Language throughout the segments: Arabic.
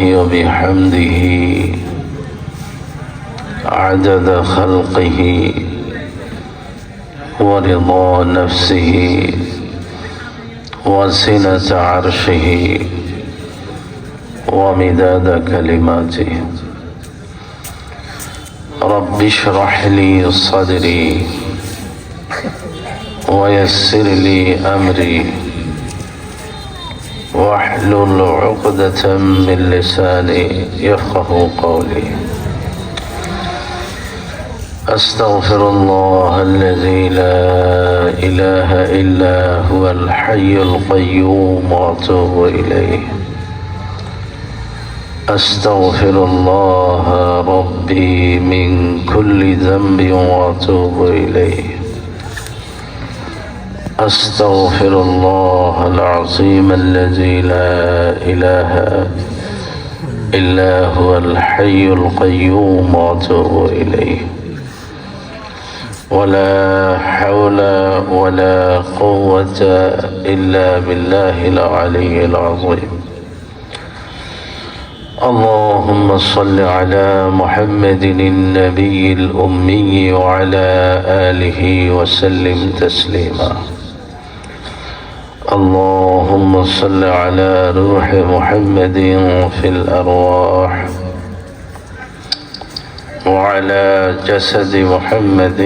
وبحمده عدد خلقه ورضا نفسه وسنة عرشه ومداد كلماته. رب اشرح لي صدري ويسر لي أمري. واحلل عقدة من لساني يفقه قولي. أستغفر الله الذي لا إله إلا هو الحي القيوم وأتوب إليه. أستغفر الله ربي من كل ذنب وأتوب إليه. أستغفر الله العظيم الذي لا إله إلا هو الحي القيوم وأتوب إليه. ولا حول ولا قوة إلا بالله العلي العظيم. اللهم صل على محمد النبي الأمي وعلى آله وسلم تسليما. اللهم صل على روح محمد في الأرواح وعلى جسد محمد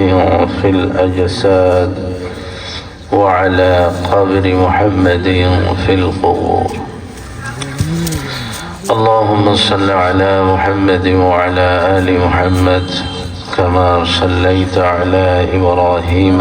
في الأجساد وعلى قبر محمد في القبور. اللهم صل على محمد وعلى آل محمد كما صليت على إبراهيم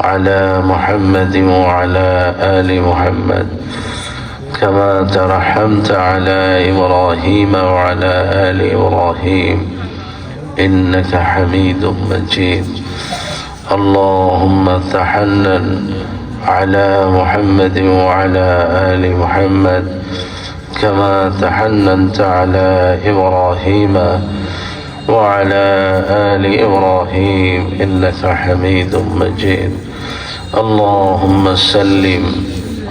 على محمد وعلى آل محمد. كما ترحمت على إبراهيم وعلى آل إبراهيم. إنك حميد مجيد. اللهم تحنن على محمد وعلى آل محمد. كما تحننت على إبراهيم وعلى آل إبراهيم إنك حميد مجيد. اللهم سلم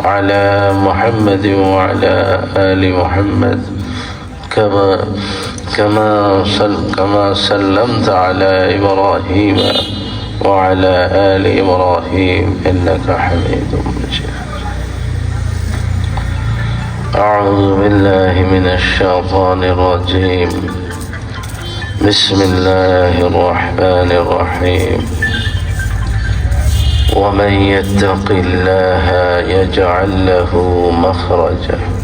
على محمد وعلى آل محمد. كما كما سل كما سلمت على إبراهيم وعلى آل إبراهيم إنك حميد مجيد. أعوذ بالله من الشيطان الرجيم. بسم الله الرحمن الرحيم. ومن يتق الله يجعل له مخرجا.